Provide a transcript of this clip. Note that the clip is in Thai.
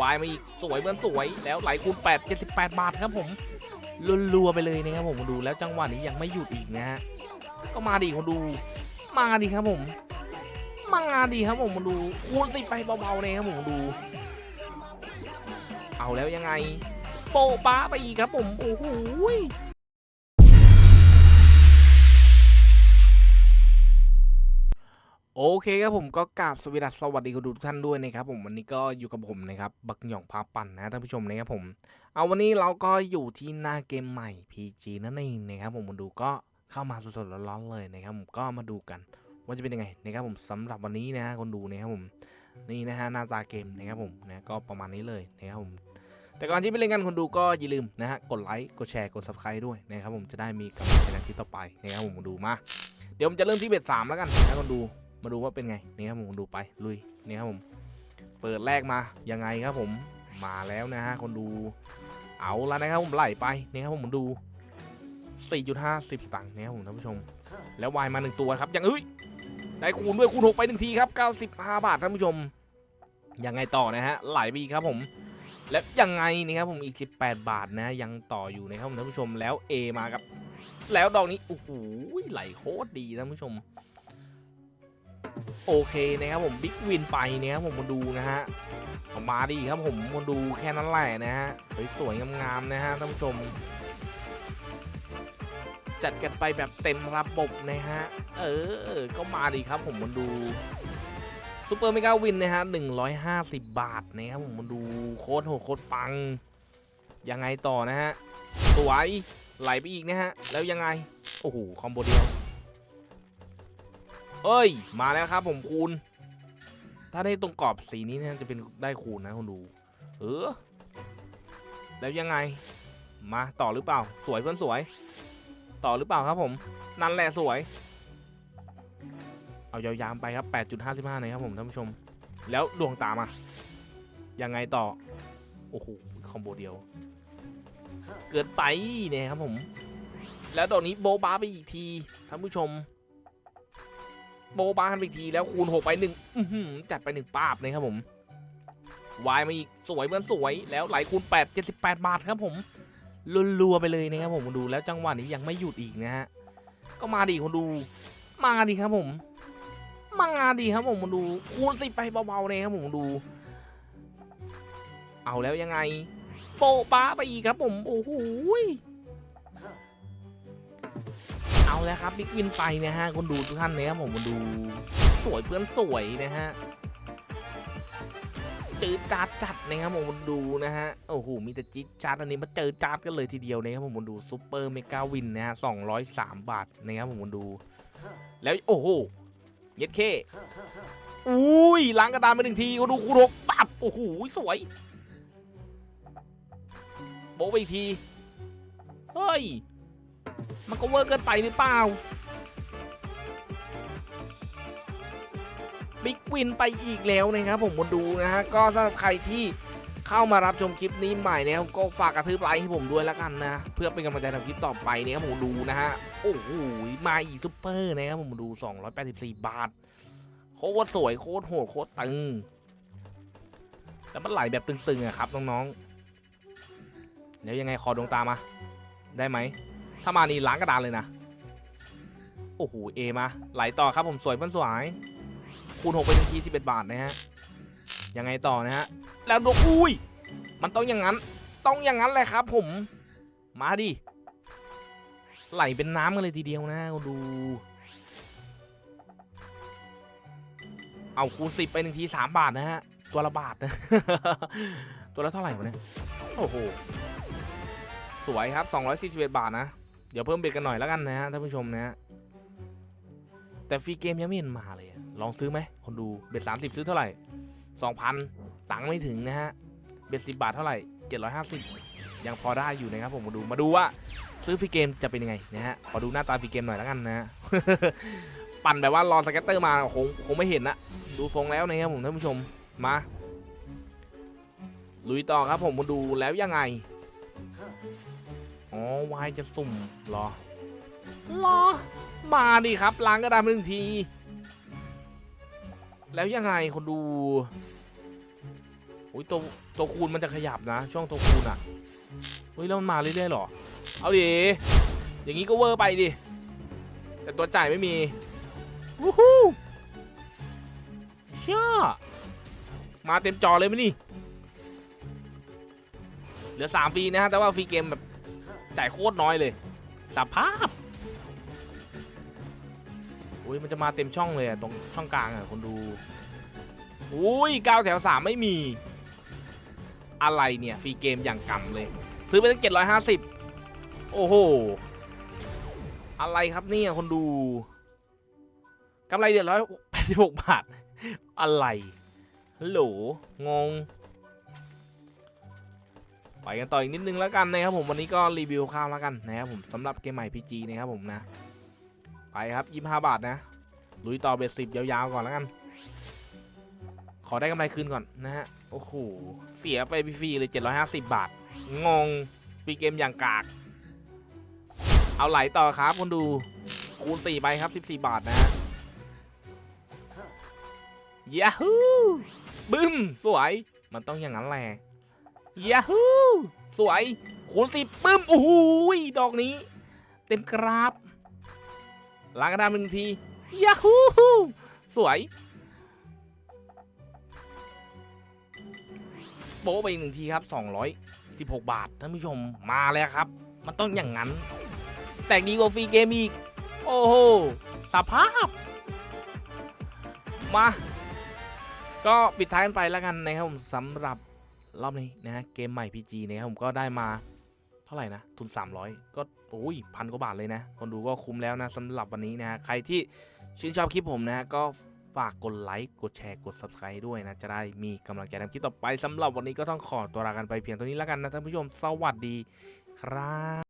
วายมาอีกสวยเหมือนสวยแล้วไหลคูณ8 78 บาทครับผมรัวๆไปเลยนะครับผมดูแล้วจังหวะนี้ยังไม่หยุดอีกนะฮะก็มาดีคนดู มาดีครับผม มาดีครับผมมาดูคูณสิไปเบาๆเลยครับผมดู เอาแล้วยังไง โปะป้าไปอีกครับผมโอ้โห โอเคครับผมก็กราบสวสดัสสวัสดีคุณทุกท่านด้วยนะครับผมวันนี้ก็อยู่กับผมนะครับบักหย่องพาปั่นนะท่านผู้ชมนะครับผมเอาวันนี้เราก็อยู่ที่หน้าเกมใหม่ PG นั่นเองนะครับผมมาดูก็เข้ามาสดๆร้อนๆเลยนะครับผมก็มาดูกันว่าจะเป็นยังไงนะครับผมสำหรับวันนี้นะคนดูนะครับผมนี่นะฮะหน้าตาเกมนะครับผมนะก็ประมาณนี้เลยนะครับผมแต่ก่อนที่ไปเล่นกันคนดูก็อย่าลืมนะฮะกดไลค์กดแชร์กด subscribe ด้วยนะครับผมจะได้มีกำลังใจในคลิปต่อไปนะครับผมมาดูมาเดี๋ยวผมจะเริ่มที่เบ็ดสามแล้วกันนะคนดู มาดูว่าเป็นไงนะครับผมดูไปลุยนี่ครับผม เปิดแรกมายังไงครับผมมาแล้วนะฮะคนดูเอาแล้วนะครับผมไหลไปนี่ครับผมดู 4.50 สตางค์นะครับผมท่านผู้ชม แล้ววายมาหนึ่งตัวครับยังเอ้ยได้คูณด้วยคูณ6ไปหนึ่งทีครับ 95 บาทท่านผู้ชมยังไงต่อนะฮะไหลไปอีกครับผม แล้วยังไงนี่ครับผมอีก 18 บาทนะยังต่ออยู่นะครับผมท่านผู้ชมแล้ว A มาครับ แล้วดอกนี้โอ้โหไหลโคตรดีท่านผู้ชม โอเคนะครับผมบิ๊กวินไปนะครับผมมาดูนะฮะออกมาดีครับผมมาดูแค่นั้นแหละนะฮะสวยๆงามๆนะฮะท่านผู้ชม จัดกันไปแบบเต็มระบบนะฮะเออก็มาดีครับผมมาดูซูเปอร์เมกาวินนะฮะ150 บาทนะครับผมมาดูโคตรโหดโคตรปัง ยังไงต่อนะฮะสวยไหลไปอีกนะฮะแล้วยังไงโอ้โหคอมโบเดียว เอ้ย มาแล้วครับผมคูณ ถ้าได้ตรงกรอบสีนี้นะจะเป็นได้คูณนะคุณดู เออ แล้วยังไง มาต่อหรือเปล่า สวยเพื่อนสวย ต่อหรือเปล่าครับผม นั่นแหละสวย เอายาวๆไปครับ 8.55นะครับผมท่านผู้ชม แล้วดวงตามา ยังไงต่อ โอ้โห คอมโบเดียว เกิดไปเนี่ยครับผม แล้วดอกนี้โบบาไปอีกทีท่านผู้ชม โบบาไปอีกทีแล้วคูณ6ไปหนึ่งอื้อหือจัดไปหนึ่งป้าบเลยครับผมวายมาอีกสวยเพื่อนสวยแล้วไหลคูณ8 78บาทครับผมรัวๆไปเลยนะครับผมดูแล้วจังหวะนี้ยังไม่หยุดอีกนะฮะก็มาดิคนดู มาดิครับผม มาดิครับผมมาดู คูณสิไปเบาๆเลยครับผมดู เอาแล้วยังไง โปะป้าไปอีกครับผม โอ้โห เอาแล้วครับบิ๊กวินไปนะฮะคนดูทุกท่านนะครับผมมาดูสวยเพื่อนสวยนะฮะเจืดจาดจัดนะครับผมดูนะฮะโอ้โหมีแต่จี๊ดจาดอันนี้มาเจอจาดกันเลยทีเดียวนะครับผมดูซูเปอร์เมกาวินนะฮะสองร้อยสามบาทนะครับผมดู แล้วโอ้โหเย็ดเคอุ้ยล้างกระดานไปหนึ่งทีก็ดูคูรกปับโอ้โหสวยโบไปอีกทีเฮ้ย มันก็เวอร์เกินไปหรือเปล่า บิ๊กวินไปอีกแล้วนะครับผมคนดูนะฮะ ก็สำหรับใครที่เข้ามารับชมคลิปนี้ใหม่นะครับก็ฝากกระทืบไลค์ให้ผมด้วยแล้วกันนะ เพื่อเป็นกำลังใจทำคลิปต่อไปนะครับผมดูนะฮะ โอ้โห มาอีกซุปเปอร์นะครับผมดู 284 บาท โคตรสวยโคตรโหดโคตรตึง แต่มันไหลแบบตึงๆอะครับน้องๆแล้วยังไงคอดวงตามา ได้ไหม ถ้ามานี่ล้างกระดานเลยนะ โอ้โหเอมา ไหลต่อครับผมสวยเพื่อนสวย คูณ6ไปหนึ่งที11บาทนะฮะ ยังไงต่อนะฮะ แล้วดูอุ้ย มันต้องอย่างนั้น ต้องอย่างนั้นแหละครับผม มาดิ ไหลเป็นน้ำกันเลยทีเดียวนะดู เอาคูณ10ไปหนึ่งที3บาทนะฮะ ตัวละบาทนะ ตัวละเท่าไหร่วะเนี่ย โอ้โห สวยครับ 241 บาทนะ เดี๋ยวเพิ่มเบ็ดกันหน่อยแล้วกันนะฮะท่านผู้ชมนะฮะแต่ฟรีเกมยังไม่เห็นมาเลย ลองซื้อไหมคนดูเบ็ดสามสิบซื้อเท่าไหร่สองพันตังค์ไม่ถึงนะฮะเบ็ดสิบาทเท่าไหร่เจ็ดร้อยห้าสิบยังพอได้อยู่นะครับผมมาดูมาดูว่าซื้อฟรีเกมจะเป็นยังไงนะฮะขอดูหน้าตาฟรีเกมหน่อยแล้วกันนะฮะปั่นแบบว่ารอสเก็ตเตอร์มาคงคงไม่เห็นนะดูทรงแล้วนะครับผมท่านผู้ชมมาลุยต่อครับผมมาดูแล้วยังไง อ๋อวายจะสุ่มหรอหรอ มาดิครับล้างกระดานหนึ่งที แล้วยังไงคนดูอุ้ยตัวตัวคูณมันจะขยับนะ ช่วงตัวคูณอะเฮ้ยแล้วมันมาเรื่อยๆหรอ เอาดิอย่างนี้ก็เวอร์ไปดิ แต่ตัวจ่ายไม่มีวู้ฮู้เชื่อมาเต็มจอเลยไหมนี่ เหลือ3ฟรีนะฮะ แต่ว่าฟรีเกมแบบ จ่ายโคตรน้อยเลยสภาพอุ้ยมันจะมาเต็มช่องเลยอะตรงช่องกลางอะคนดูอุ้ยก้าแถว3ไม่มี อะไรเนี่ยฟรีเกมอย่างกำเลย ซื้อไปตั้ง750โอ้โห อะไรครับเนี่ยคนดูกำไรเดือดร้อยแปดสิบหกบาท อะไรฮัลโหลงง ไปกันต่ออีกนิดนึงแล้วกันนะครับผมวันนี้ก็รีวิวข้าวแล้วกันนะครับผมสำหรับเกมใหม่ PG นะครับผมนะ ไปครับยี่ห้าบาทนะ ลุยต่อเบสสิบยาวๆก่อนแล้วกัน ขอได้กำไรคืนก่อนนะฮะ โอ้โห เสียไปฟรีเลย 750 บาท งงฟรีเกมอย่างกาก เอาไหลต่อครับคนดูคูณ 4 ไปครับ 14 บาทนะฮะยาฮูบึ้มสวย มันต้องอย่างนั้นแหละ ยาฮูสวยคูณ10บึ้มโอ้โหดอกนี้ เต็มกราบล้างกระดานหนึ่งทียาฮูสวย โป๊ไปอีกหนึ่งทีครับ 216 บาทท่านผู้ชมมาแล้วครับ มันต้องอย่างนั้น แต่ดีกว่าฟรีเกมอีก โอ้โหสภาพ มา ก็ปิดท้ายกันไปแล้วกันนะครับผมสำหรับ รอบนี้นะเกมใหม่ PG นะครับผมก็ได้มาเท่าไหร่นะ ทุน 300 ก็โอ้ยพันกว่าบาทเลยนะ คนดูก็คุ้มแล้วนะสำหรับวันนี้นะใครที่ชื่นชอบคลิปผมนะฮะก็ฝากกดไลค์ กดแชร์ กด Subscribe ด้วยนะ จะได้มีกำลังใจทำคลิปต่อไปสำหรับวันนี้ก็ต้องขอตัวลากันไปเพียงเท่านี้แล้วกันนะท่านผู้ชม สวัสดีครับ